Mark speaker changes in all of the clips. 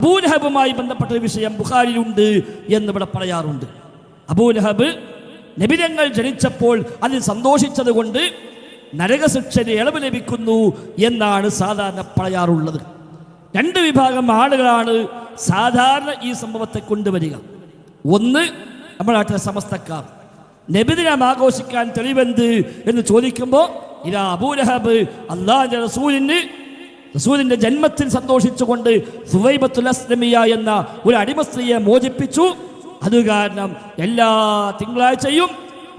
Speaker 1: അബൂലഹബുമായി ബന്ധപ്പെട്ട ഒരു വിഷയം എന്ന് ഇവിടെ പറയാറുണ്ട്. അബൂലഹബ് നബിരങ്ങൾ ജനിച്ചപ്പോൾ അതിൽ സന്തോഷിച്ചത് കൊണ്ട് നരകശിക്ഷന് ഇളവ് ലഭിക്കുന്നു എന്നാണ് സാധാരണ പറയാറുള്ളത്. രണ്ട് വിഭാഗം ആളുകളാണ് സാധാരണ ഈ സംഭവത്തെ കൊണ്ടുവരിക. ഒന്ന് നമ്മുടെ നാട്ടിലെ സമസ്തക്കാർ. നബിദിനം ആഘോഷിക്കാൻ തെളിവെന്ത് എന്ന് ചോദിക്കുമ്പോൾ ഇതാ അബൂലഹബ് അള്ളാഹിന്റെ റസൂലിന് റസൂലിന്റെ ജന്മത്തിൽ സന്തോഷിച്ചുകൊണ്ട് സുവൈബത്തുൽ അസ്ലമിയ എന്ന ഒരു അടിമസ്ത്രീയെ മോചിപ്പിച്ചു. അത് കാരണം എല്ലാ തിങ്കളാഴ്ചയും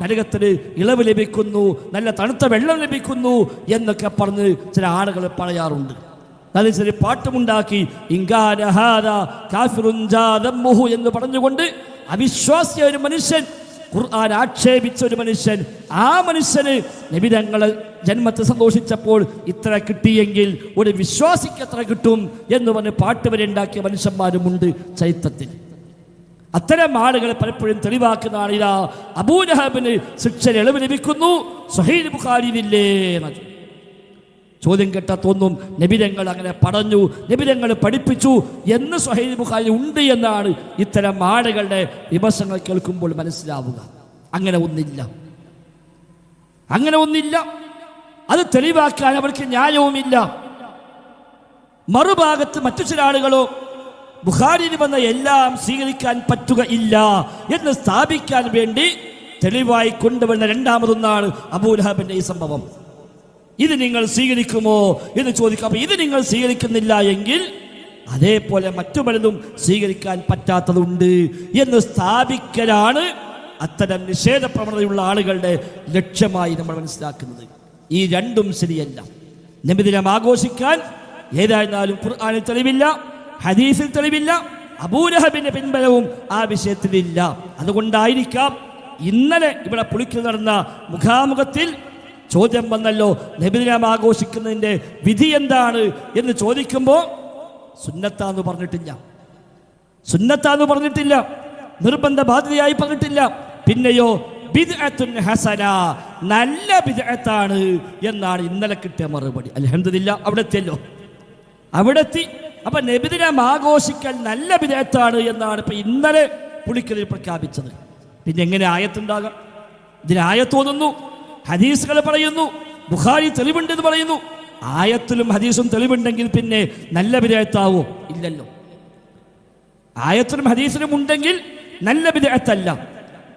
Speaker 1: നരകത്തിന് ഇളവ് ലഭിക്കുന്നു നല്ല തണുത്ത വെള്ളം ലഭിക്കുന്നു എന്നൊക്കെ പറഞ്ഞ് ചില ആളുകൾ പറയാറുണ്ട്. നല്ല ചെറിയ പാട്ടുമുണ്ടാക്കി ഇങ്കാരഹാര കാഫിറുൻ ജാദമ്മുഹു എന്ന് പറഞ്ഞുകൊണ്ട് അവിശ്വാസിയ ഒരു മനുഷ്യൻ ഖുർആൻ ആക്ഷേപിച്ച ഒരു മനുഷ്യൻ ആ മനുഷ്യന് നബിതങ്ങൾ ജന്മത്തെ സന്തോഷിച്ചപ്പോൾ ഇത്ര കിട്ടിയെങ്കിൽ ഒരു വിശ്വാസിക്ക് എത്ര കിട്ടും എന്ന് പറഞ്ഞ് പാട്ട് വരെ ഉണ്ടാക്കിയ മനുഷ്യന്മാരുമുണ്ട് ചരിത്രത്തിൽ. അത്തരം ആളുകളെ പലപ്പോഴും തെളിവാക്കുന്നതാണ് ഇതാ അബൂലഹബിന് ശിക്ഷ ഇളവ് ലഭിക്കുന്നു സുഹൈൽ ബുഖാരിയിലില്ലേ എന്നത് ചോദ്യം കേട്ടാ തോന്നും നബിരങ്ങൾ അങ്ങനെ പറഞ്ഞു നബിരങ്ങൾ പഠിപ്പിച്ചു എന്ന് സുഹൈൽ ബുഖാരി ഉണ്ട് എന്നാണ് ഇത്തരം ആളുകളുടെ വിമർശങ്ങൾ കേൾക്കുമ്പോൾ മനസ്സിലാവുക. അങ്ങനെ ഒന്നില്ല. അങ്ങനെ ഒന്നില്ല. അത് തെളിവാക്കാൻ അവർക്ക് ന്യായവുമില്ല. മറുഭാഗത്ത് മറ്റു ചില ആളുകളോ ബുഖാരിയിൽ വന്ന എല്ലാം സ്വീകരിക്കാൻ പറ്റുക ഇല്ല എന്ന് സ്ഥാപിക്കാൻ വേണ്ടി തെളിവായി കൊണ്ടുവന്ന രണ്ടാമതൊന്നാണ് അബൂലഹബിന്റെ ഈ സംഭവം. ഇത് നിങ്ങൾ സ്വീകരിക്കുമോ എന്ന് ചോദിക്കും. അപ്പൊ ഇത് നിങ്ങൾ സ്വീകരിക്കുന്നില്ല എങ്കിൽ അതേപോലെ മറ്റു പലതും സ്വീകരിക്കാൻ പറ്റാത്തതുണ്ട് എന്ന് സ്ഥാപിക്കലാണ് അത്തരം നിഷേധ പ്രവണതയുള്ള ആളുകളുടെ ലക്ഷ്യമായി നമ്മൾ മനസ്സിലാക്കുന്നത്. ഈ രണ്ടും ശരിയല്ല. നബിദിനം ആഘോഷിക്കാൻ ഏതായിരുന്നാലും ഖുർആാനിൽ തെളിവില്ല ഹദീസിൽ തെളിവില്ല അബൂലഹബിന്റെ പിൻബലവും ആ വിഷയത്തിലില്ല. അതുകൊണ്ടായിരിക്കാം ഇന്നലെ ഇവിടെ പുളിക്കൽ നടന്ന മുഖാമുഖത്തിൽ ചോദ്യം വന്നല്ലോ നബിദിനം ആഘോഷിക്കുന്നതിന്റെ വിധി എന്താണ് എന്ന് ചോദിക്കുമ്പോൾ സുന്നത്താന്ന് പറഞ്ഞിട്ടില്ല. സുന്നത്താന്ന് പറഞ്ഞിട്ടില്ല. നിർബന്ധ ബാധ്യതയായി പറഞ്ഞിട്ടില്ല. പിന്നെയോ ബിദ്അത്തുൻ ഹസന നല്ല ബിദ്അത്താണ് എന്നാണ് ഇന്നലെ കിട്ടിയ മറുപടി. അലഹമില്ല അവിടെ എത്തിയല്ലോ. അവിടെ എത്തി. അപ്പൊ നബിദിനം ആഘോഷിക്കൽ നല്ല ബിദ്അത്താണ് എന്നാണ് ഇപ്പൊ ഇന്നലെ പുളിക്കലിൽ പ്രഖ്യാപിച്ചത്. പിന്നെ എങ്ങനെ ആയത്തുണ്ടാകാം? ഇതിന് ആയത്ത് തോന്നുന്നു. ഹദീസുകൾ പറയുന്നു. ബുഖാരി തെളിവുണ്ടെന്ന് പറയുന്നു. ആയത്തിലും ഹദീസും തെളിവുണ്ടെങ്കിൽ പിന്നെ നല്ല വിധേയത്താവോ ഇല്ലല്ലോ. ആയത്തിലും ഹദീസിലും ഉണ്ടെങ്കിൽ നല്ല വിധേയത്തല്ല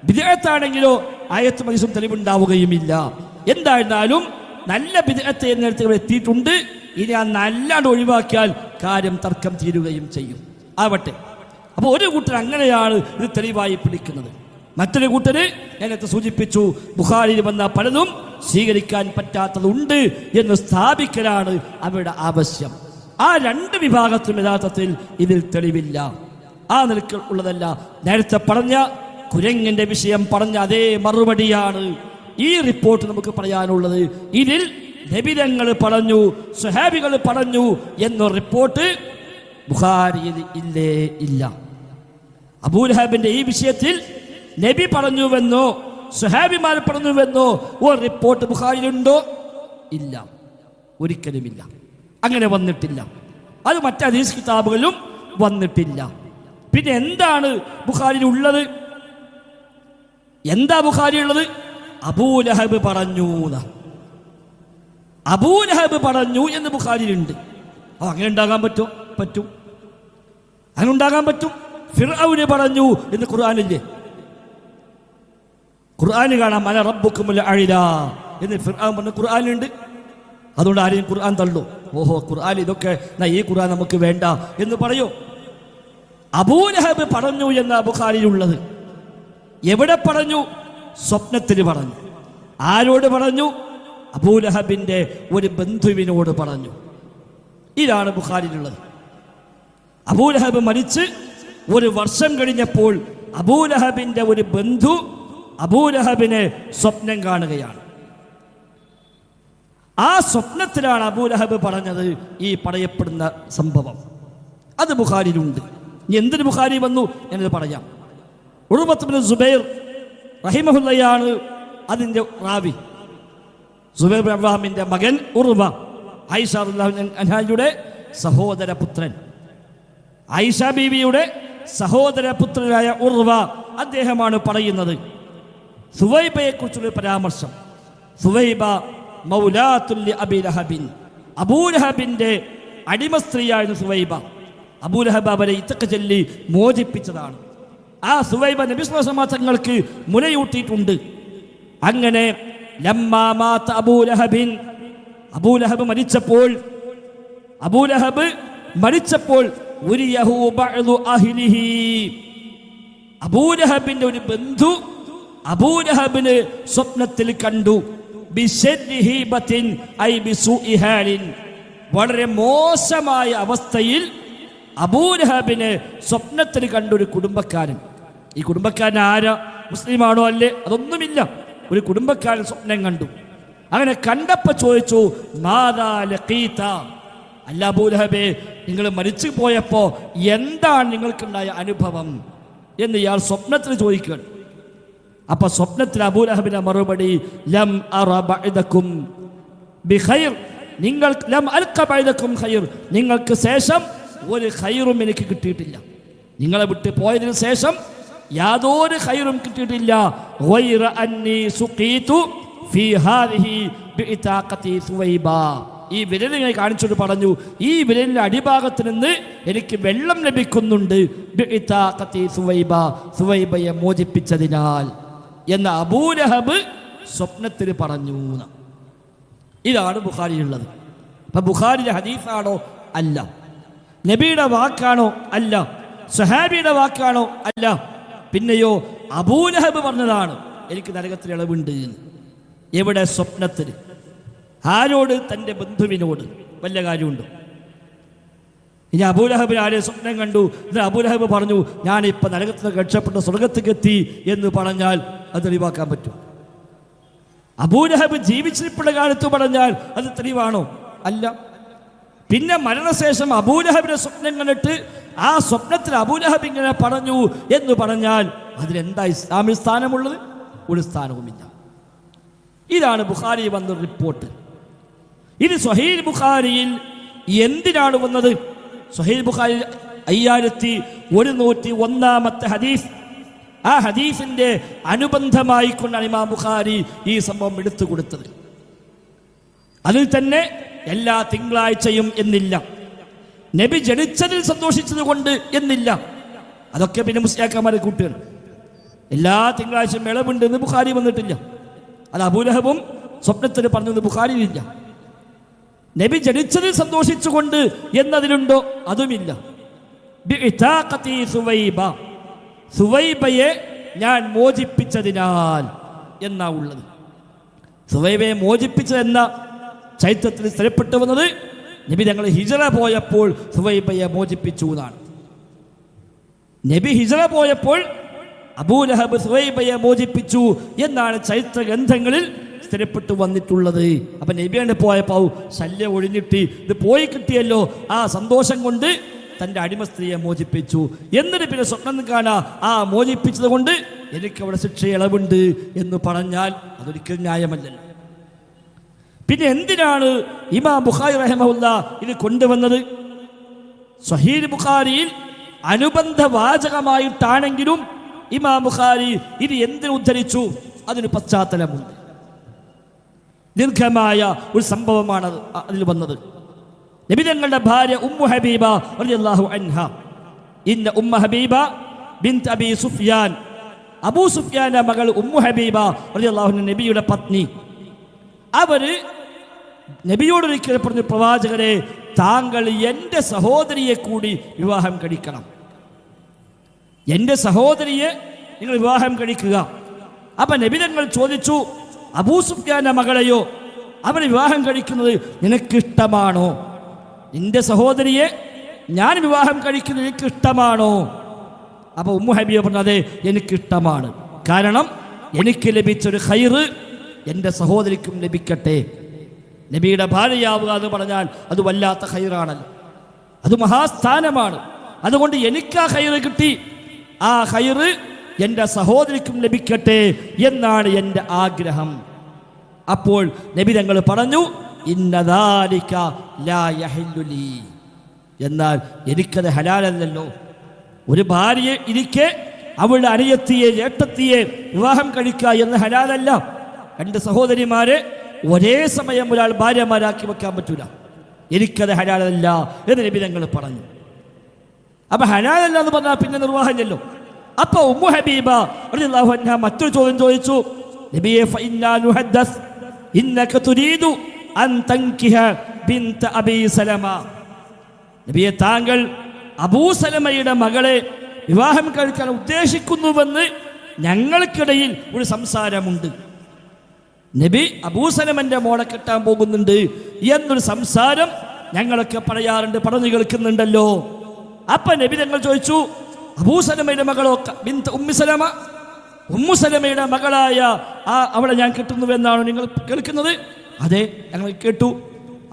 Speaker 1: വിധേയത്താണെങ്കിലോ ആയത്തും ഹദീസും തെളിവുണ്ടാവുകയുമില്ല. എന്തായിരുന്നാലും നല്ല വിധേയത്തെ എന്നിടത്ത് ഇവിടെ എത്തിയിട്ടുണ്ട്. ഇനി ആ നല്ലാണ്ട് ഒഴിവാക്കിയാൽ കാര്യം തർക്കം തീരുകയും ചെയ്യും. ആവട്ടെ. അപ്പോൾ ഒരു കൂട്ടർ അങ്ങനെയാണ് ഇത് തെളിവായി പിടിക്കുന്നത്. മറ്റൊരു കൂട്ടര് നേരത്തെ സൂചിപ്പിച്ചു ബുഹാരിയിൽ വന്ന പലതും സ്വീകരിക്കാൻ പറ്റാത്തതുണ്ട് എന്ന് സ്ഥാപിക്കലാണ് അവരുടെ ആവശ്യം. ആ രണ്ട് വിഭാഗത്തിലും യഥാർത്ഥത്തിൽ ഇതിൽ തെളിവില്ല. ആ നിലയ്ക്ക് ഉള്ളതല്ല. നേരത്തെ പറഞ്ഞ കുരങ്ങിന്റെ വിഷയം പറഞ്ഞ അതേ മറുപടിയാണ് ഈ റിപ്പോർട്ട് നമുക്ക് പറയാനുള്ളത്. ഇതിൽ നബിതങ്ങൾ പറഞ്ഞു സുഹാബികൾ പറഞ്ഞു എന്ന റിപ്പോർട്ട് ബുഹാരിയിൽ ഇല്ലേ ഇല്ല. അബൂലഹാബിന്റെ ഈ വിഷയത്തിൽ നബി പറഞ്ഞുവെന്നോ സുഹാബിമാർ പറഞ്ഞുവെന്നോ ഓ റിപ്പോർട്ട് ബുഹാരിലുണ്ടോ ഇല്ല. ഒരിക്കലുമില്ല അങ്ങനെ വന്നിട്ടില്ല. അത് മറ്റ് ഹദീസ് കിതാബുകളിലും വന്നിട്ടില്ല. പിന്നെ എന്താണ് ബുഖാരിയിൽ ഉള്ളത് എന്താ ബുഖാരി ഉള്ളത് അബൂലഹബ് പറഞ്ഞു. അബൂലഹബ് പറഞ്ഞു എന്ന് ബുഖാരിയിലുണ്ട്. അപ്പോൾ അങ്ങനെ ഉണ്ടാകാൻ പറ്റുമോ പറ്റും. അങ്ങനെ ഉണ്ടാകാൻ പറ്റും? ഫിർ പറഞ്ഞു എന്ന് ഖുർആാനില്ലേ? ഖുർആന് കാണാം മല റബ്ബുക്കുമുൽ അഴില എന്ന് ഫിർആൻ പറഞ്ഞ ഖുർആാനുണ്ട് അതുകൊണ്ട് ആരെയും ഖുർആൻ തള്ളു. ഓഹോ ഖുർആൻ ഇതൊക്കെ ഈ ഖുർആൻ നമുക്ക് വേണ്ട എന്ന് പറയൂ. അബൂലഹബ് പറഞ്ഞു എന്ന ബുഖാരിയിലുള്ളത്. എവിടെ പറഞ്ഞു? സ്വപ്നത്തിൽ പറഞ്ഞു. ആരോട് പറഞ്ഞു? അബൂലഹബിന്റെ ഒരു ബന്ധുവിനോട് പറഞ്ഞു. ഇതാണ് ബുഖാരിയിലുള്ളത്. അബൂലഹബ് മരിച്ച് ഒരു വർഷം കഴിഞ്ഞപ്പോൾ അബൂലഹബിന്റെ ഒരു ബന്ധു അബൂലഹബിനെ സ്വപ്നം കാണുകയാണ്. ആ സ്വപ്നത്തിലാണ് അബൂലഹബ് പറഞ്ഞത് ഈ പറയപ്പെടുന്ന സംഭവം. അത് ബുഖാരിയിലുണ്ട് ഇനി എന്തിന് ബുഖാരി വന്നു എന്നത് പറയാം. ഉറുബത്തുബിൻ സുബൈർ റഹിമഹുല്ലയാണ് അതിന്റെ റാവി. സുബൈർ അബ്രഹാമിന്റെ മകൻ ഉറുബ ഐഷ സഹോദര പുത്രൻ ഐഷ ബീവിയുടെ സഹോദര പുത്രനായ ഉർവ അദ്ദേഹമാണ് പറയുന്നത്. സുവൈബയെ കുറിച്ചുള്ള പരാമർശം. സുവൈബ മൗലാത്തുല്യ അബിലഹബിൻ അബൂലഹബിന്റെ അടിമ സ്ത്രീയായിരുന്നു സുവൈബ. അബൂലഹബ് അവരെ ഇത്തക്ക ചൊല്ലി മോചിപ്പിച്ചതാണ്. ആ സുവൈബ നബിസ്വസമാ തങ്ങൾക്ക് മുലയൂട്ടിയിട്ടുണ്ട്. അങ്ങനെ ലമ്മാ മാത്ത അബൂലഹബിൻ അബൂലഹബ് മരിച്ചപ്പോൾ അബൂലഹബ് മരിച്ചപ്പോൾ അബൂലഹബിന്റെ ഒരു ബന്ധു അബൂലഹബിന് സ്വപ്നത്തിൽ കണ്ടു. വളരെ മോശമായ അവസ്ഥയിൽ അബൂലഹബിന് സ്വപ്നത്തിൽ കണ്ടു ഒരു കുടുംബക്കാരൻ. ഈ കുടുംബക്കാരൻ ആരാ? മുസ്ലിമാണോ അല്ലേ? അതൊന്നുമില്ല. ഒരു കുടുംബക്കാരൻ സ്വപ്നം കണ്ടു. അങ്ങനെ കണ്ടപ്പോ ചോദിച്ചു ലഖീത? അല്ല അബൂലഹബെ നിങ്ങൾ മരിച്ചു പോയപ്പോ എന്താണ് നിങ്ങൾക്കുണ്ടായ അനുഭവം? എന്ന് ഇയാൾ സ്വപ്നത്തിൽ ചോദിക്കുകയാണ്. അപ്പൊ സ്വപ്നത്തിൽ അബൂലഹബിന്റെ മറുപടി ലം ബിഖൈർ. നിങ്ങൾ ലം ഖൈർ. നിങ്ങൾക്ക് ശേഷം ഒരു ഖൈറും എനിക്ക് കിട്ടിയിട്ടില്ല. നിങ്ങളെ വിട്ട് പോയതിന് ശേഷം യാതൊരു ഖൈറും കിട്ടിയിട്ടില്ല. ഗൈറ അന്നി സുഖീതു ഫീ ഹാദിഹി ബിഇതാഖതി ഈ വിരൽ കാണിച്ചുകൊണ്ട് പറഞ്ഞു ഈ വിരലിന്റെ അടിഭാഗത്ത് നിന്ന് എനിക്ക് വെള്ളം ലഭിക്കുന്നുണ്ട് സുവൈബ. സുവൈബയെ മോചിപ്പിച്ചതിനാൽ. എന്ന് അബൂലഹബ് സ്വപ്നത്തിൽ പറഞ്ഞു. ഇതാണ് ബുഖാരിയിലുള്ളത്. അപ്പൊ ബുഖാരിയുടെ ഹദീഫാണോ അല്ല. നബിയുടെ വാക്കാണോ? അല്ല. സഹാബിയുടെ വാക്കാണോ? അല്ല. പിന്നെയോ അബൂലഹബ് പറഞ്ഞതാണ് എനിക്ക് നരകത്തിൽ ഇളവുണ്ട്. എവിടെ? സ്വപ്നത്തിൽ. ആരോട്? തന്റെ ബന്ധുവിനോട്. വല്ല കാര്യമുണ്ടോ? ഇനി അബൂലഹബ് ആരെ സ്വപ്നം കണ്ടു? എന്നിട്ട് അബൂലഹബ് പറഞ്ഞു ഞാനിപ്പോൾ നരകത്തിൽ രക്ഷപ്പെട്ട രക്ഷപ്പെട്ട് സ്വർഗത്തേക്ക് എത്തി എന്ന് പറഞ്ഞാൽ അത് തെളിവാക്കാൻ പറ്റും. അബൂലഹബ് ജീവിച്ചിരിപ്പുള്ള കാലത്ത് പറഞ്ഞാൽ അത് തെളിവാണോ? അല്ല. പിന്നെ മരണശേഷം അബൂലഹബിന്റെ സ്വപ്നം കണ്ടിട്ട് ആ സ്വപ്നത്തിൽ അബൂലഹബ് ഇങ്ങനെ പറഞ്ഞു എന്ന് പറഞ്ഞാൽ അതിലെന്താ ഇസ്ലാമിൽ സ്ഥാനമുള്ളത്? ഒരു സ്ഥാനവുമില്ല. ഇതാണ് ബുഖാരി വന്ന റിപ്പോർട്ട്. ഇനി സൊഹീൽ ബുഖാരിയിൽ എന്തിനാണ് വന്നത്? സൊഹീൽ ബുഖാരി അയ്യായിരത്തി ഒരുന്നൂറ്റി ഒന്നാമത്തെ ഹദീസ് ആ ഹദീഫിന്റെ അനുബന്ധമായി കൊണ്ടാണ് ഇമാം ബുഖാരി ഈ സംഭവം എടുത്തു കൊടുത്തത്. അതിൽ തന്നെ എല്ലാ തിങ്കളാഴ്ചയും എന്നില്ല. നബി ജനിച്ചതിൽ സന്തോഷിച്ചത് കൊണ്ട് എന്നില്ല. അതൊക്കെ പിന്നെ മുസ്ലിയാക്കന്മാരെ കൂട്ടുകയാണ് എല്ലാ തിങ്കളാഴ്ചയും മേളമുണ്ട് എന്ന് ബുഖാരി വന്നിട്ടില്ല. അത് അബൂലഹബും സ്വപ്നത്തിൽ പറഞ്ഞത് ബുഖാരിയിലില്ല നബി ജനിച്ചതിൽ സന്തോഷിച്ചുകൊണ്ട് എന്നതിലുണ്ടോ? അതുമില്ല. സുവൈബയെ ഞാൻ മോചിപ്പിച്ചതിനാൽ എന്നാ ഉള്ളത്? സുവൈബയെ മോചിപ്പിച്ചതെന്ന ചൈത്രത്തിൽ സ്ഥിരപ്പെട്ടു വന്നത്? നബി ഞങ്ങൾ ഹിജറ പോയപ്പോൾ സുവൈബയെ മോചിപ്പിച്ചു എന്നാണ്. നബി ഹിജറ പോയപ്പോൾ അബൂലഹബ് സുവൈബയെ മോചിപ്പിച്ചു എന്നാണ് ചരിത്ര ഗ്രന്ഥങ്ങളിൽ സ്ഥിരപ്പെട്ടു വന്നിട്ടുള്ളത്. അപ്പൊ നബിയാണ് പോയപ്പോൾ ശല്യം ഒഴിഞ്ഞിട്ട് ഇത് പോയി കിട്ടിയല്ലോ ആ സന്തോഷം കൊണ്ട് തന്റെ അടിമ സ്ത്രീയെ മോചിപ്പിച്ചു. എന്നിട്ട് പിന്നെ സ്വപ്നം കാണാ ആ മോചിപ്പിച്ചത് കൊണ്ട് എനിക്ക് അവിടെ ശിക്ഷ ഇളവുണ്ട് എന്ന് പറഞ്ഞാൽ അതൊരിക്കലും ന്യായമല്ലല്ലോ പിന്നെ എന്തിനാണ് ഇമാ ബുഖാരി റഹമുല്ല ഇത് കൊണ്ടുവന്നത്? സഹീൽ ബുഖാരിയിൽ അനുബന്ധ വാചകമായിട്ടാണെങ്കിലും ഇമാ ബുഖാരി ഇത് എന്തിനു ഉദ്ധരിച്ചു? അതിന് പശ്ചാത്തലമുണ്ട്. ദീർഘമായ ഒരു സംഭവമാണ് അത് അതിൽ വന്നത്. നബിതങ്ങളുടെ ഭാര്യ ഉമ്മു ഹബീബ റളിയല്ലാഹു അൻഹ. ഇന്ന ഉമ്മ ഹബീബ ബിൻത് അബി സുഫിയാൻ. അബൂ സുഫിയാന്റെ മകൾ ഉമ്മു ഹബീബ റളിയല്ലാഹു നബിയുടെ പത്നി. അവർ നബിയോട് ഒരിക്കൽ പറഞ്ഞു പ്രവാചകരെ താങ്കൾ എന്റെ സഹോദരിയെ കൂടി വിവാഹം കഴിക്കണം. എന്റെ സഹോദരിയെ നിങ്ങൾ വിവാഹം കഴിക്കുക. അപ്പൊ നബിതങ്ങൾ ചോദിച്ചു അബൂ സുഫിയാന്റെ മകളെയോ? അവർ വിവാഹം കഴിക്കുന്നത് നിനക്കിഷ്ടമാണോ? നിന്റെ സഹോദരിയെ ഞാൻ വിവാഹം കഴിക്കുന്നത് എനിക്ക് ഇഷ്ടമാണോ അപ്പൊ ഉമ്മു ഹബീബ് പറഞ്ഞത് എനിക്ക് എനിക്കിഷ്ടമാണ്. കാരണം എനിക്ക് ലഭിച്ചൊരു ഹൈറ് എന്റെ സഹോദരിക്കും ലഭിക്കട്ടെ. നബിയുടെ ഭാര്യയാവുക എന്ന് പറഞ്ഞാൽ അത് വല്ലാത്ത ഹൈറാണല്ലോ അത് മഹാസ്ഥാനമാണ്. അതുകൊണ്ട് എനിക്ക് ആ ഹൈറ് കിട്ടി. ആ ഹൈറ് എന്റെ സഹോദരിക്കും ലഭിക്കട്ടെ എന്നാണ് എന്റെ ആഗ്രഹം. അപ്പോൾ നബി തങ്ങൾ പറഞ്ഞു ഇന്നദാലിക ലാ യഹില്ലു ലീ. എന്നാൽ എനിക്കത് ഹലാലല്ലല്ലോ. ഒരു ഭാര്യ ഇരിക്കെ അവളുടെ അനിയത്തിയെ ഏട്ടത്തിയെ വിവാഹം കഴിക്കുക എന്ന് ഹലാലല്ല. രണ്ട് സഹോദരിമാരെ ഒരേ സമയം ഒരാൾ ഭാര്യമാരാക്കി വെക്കാൻ പറ്റൂല. എനിക്കത് ഹലാലല്ല എന്ന് നബി ഞങ്ങൾ പറഞ്ഞു. അപ്പൊ ഹലാലല്ല എന്ന് പറഞ്ഞാൽ പിന്നെ നിർവാഹമില്ലല്ലോ. അപ്പൊ ഉമ്മു ഹബീബ മറ്റൊരു ചോദ്യം ചോദിച്ചു. നബിയെ നബിയെ താങ്കൾ അബൂസലമയുടെ മകളെ വിവാഹം കഴിക്കാൻ ഉദ്ദേശിക്കുന്നുവെന്ന് ഞങ്ങൾക്കിടയിൽ ഒരു സംസാരമുണ്ട്. നബി അബൂസലമന്റെ മോളെ കെട്ടാൻ പോകുന്നുണ്ട് എന്നൊരു സംസാരം ഞങ്ങളൊക്കെ പറയാറുണ്ട് പറഞ്ഞു കേൾക്കുന്നുണ്ടല്ലോ. അപ്പൊ നബി ഞങ്ങൾ ചോദിച്ചു അബൂസലമയുടെ മകളോ ബിന്ത് ഉമ്മിസലമ ഉമ്മുസലമയുടെ മകളായ ആ അവളെ ഞാൻ കിട്ടുന്നുവെന്നാണോ നിങ്ങൾ കേൾക്കുന്നത്? അതെ ഞങ്ങൾ കേട്ടു.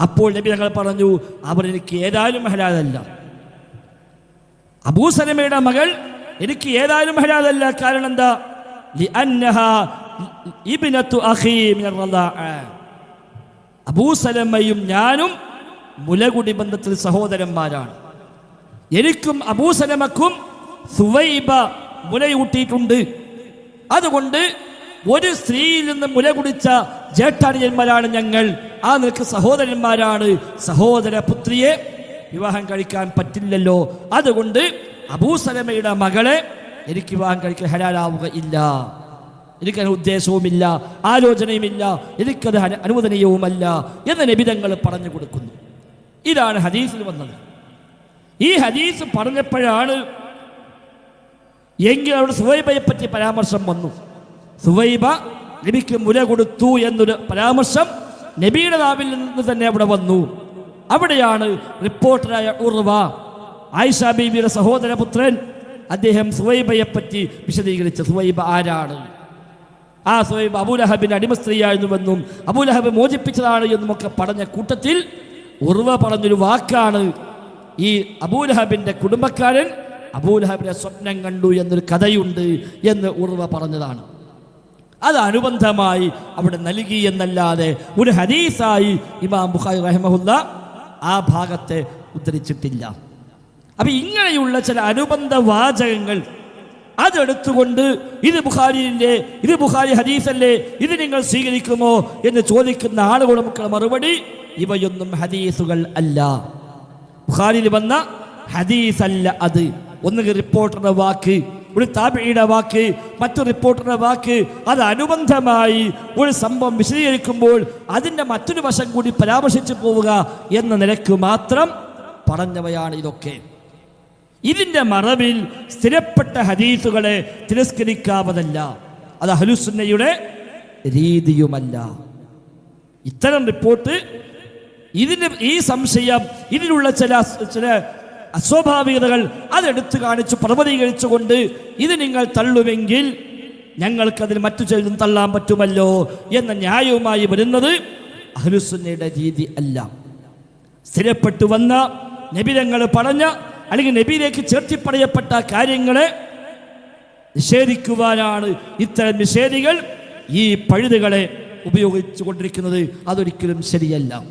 Speaker 1: അപ്പോൾ നബി ഞങ്ങൾ പറഞ്ഞു അവർ എനിക്ക് ഏതായാലും ഹലാലല്ല അബൂസലമയുടെ മകൾ എനിക്ക് ഏതായാലും ഹലാലല്ല കാരണം എന്താ. അബൂസലമയും ഞാനും മുലകുടി ബന്ധത്തിൽ സഹോദരന്മാരാണ്. എനിക്കും അബൂസലമക്കും സുവൈബ മുലയൂട്ടിയിട്ടുണ്ട്. അതുകൊണ്ട് ഒരു സ്ത്രീയിൽ നിന്ന് മുല കുടിച്ച ജേഷ്ഠാനിയന്മാരാണ് ഞങ്ങൾ. ആ നിനക്ക് സഹോദരന്മാരാണ്. സഹോദര പുത്രിയെ വിവാഹം കഴിക്കാൻ പറ്റില്ലല്ലോ. അതുകൊണ്ട് അബൂസലമയുടെ മകളെ എനിക്ക് വിവാഹം കഴിക്കാൻ ഹലാലാവുക ഇല്ല എനിക്ക് ഉദ്ദേശവുമില്ല ആലോചനയുമില്ല എനിക്കത് അനു- അനുവദനീയവുമല്ല എന്ന് നിബിധങ്ങൾ പറഞ്ഞു കൊടുക്കുന്നു. ഇതാണ് ഹദീസിൽ വന്നത്. ഈ ഹദീസ് പറഞ്ഞപ്പോഴാണ് എങ്കിൽ അവിടെ സുവൈബയെ പറ്റി പരാമർശം വന്നു. സുവൈബ നബിക്ക് മുല കൊടുത്തു എന്നൊരു പരാമർശം നബിയുടെ നാവിൽ നിന്ന് തന്നെ അവിടെ വന്നു. അവിടെയാണ് റിപ്പോർട്ടറായ ഉർവ ആയിഷ ബീബിയുടെ സഹോദരപുത്രൻ അദ്ദേഹം സുവൈബയെ പറ്റി വിശദീകരിച്ച സുവൈബ ആരാണ്? ആ സുവൈബ് അബുലഹബിന്റെ അടിമ സ്ത്രീയായിരുന്നുവെന്നും അബൂലഹബ് മോചിപ്പിച്ചതാണ് എന്നുമൊക്കെ പറഞ്ഞ കൂട്ടത്തിൽ ഉർവ പറഞ്ഞൊരു വാക്കാണ് ഈ അബൂലഹബിന്റെ കുടുംബക്കാരൻ അബൂലഹബിന്റെ സ്വപ്നം കണ്ടു എന്നൊരു കഥയുണ്ട് എന്ന് ഉർവ പറഞ്ഞതാണ്. അത് അനുബന്ധമായി അവിടെ നൽകി എന്നല്ലാതെ ഒരു ഹദീസായി ഇമാം ബുഖാരി റഹ്മുല്ല ആ ഭാഗത്തെ ഉദ്ധരിച്ചിട്ടില്ല. അപ്പൊ ഇങ്ങനെയുള്ള ചില അനുബന്ധ വാചകങ്ങൾ അതെടുത്തുകൊണ്ട് ഇത് ബുഖാരിന്റെ ഇത് ബുഖാരി ഹദീസല്ലേ ഇത് നിങ്ങൾ സ്വീകരിക്കുമോ എന്ന് ചോദിക്കുന്ന ആളുകളും മറുപടി ഇവയൊന്നും ഹദീസുകൾ അല്ല. ബുഖാരിയിൽ വന്ന ഹദീസല്ല അത്. ഒന്നുകിൽ റിപ്പോർട്ടറുടെ വാക്ക് ഒരു താപിയുടെ വാക്ക് മറ്റു റിപ്പോർട്ടറുടെ വാക്ക് അത് അനുബന്ധമായി ഒരു സംഭവം വിശദീകരിക്കുമ്പോൾ അതിന്റെ മറ്റൊരു വശം കൂടി പരാമർശിച്ചു പോവുക എന്ന നിലയ്ക്ക് മാത്രം പറഞ്ഞവയാണ് ഇതൊക്കെ. ഇതിന്റെ മറവിൽ സ്ഥിരപ്പെട്ട ഹദീസുകളെ തിരസ്കരിക്കാവതല്ല. അത് ഹലുസുന്നയുടെ രീതിയുമല്ല. ഇത്തരം റിപ്പോർട്ട് ഇതിന് ഈ സംശയം ഇതിലുള്ള ചില ചില അസ്വാഭാവികതകൾ അതെടുത്തു പ്രവതീകരിച്ചു കൊണ്ട് ഇത് നിങ്ങൾ തള്ളുമെങ്കിൽ ഞങ്ങൾക്കതിന് മറ്റു ചിലതും തള്ളാൻ പറ്റുമല്ലോ എന്ന ന്യായവുമായി വരുന്നത് അഹ്ലുസുന്നയുടെ രീതി അല്ല. സ്ഥിരപ്പെട്ടു വന്ന നബിരങ്ങൾ പറഞ്ഞ അല്ലെങ്കിൽ നബിയിലേക്ക് ചേർത്തിപ്പറയപ്പെട്ട കാര്യങ്ങളെ നിഷേധിക്കുവാനാണ് ഇത്തരം നിഷേധികൾ ഈ പഴുതുകളെ ഉപയോഗിച്ചു കൊണ്ടിരിക്കുന്നത് അതൊരിക്കലും ശരിയല്ല.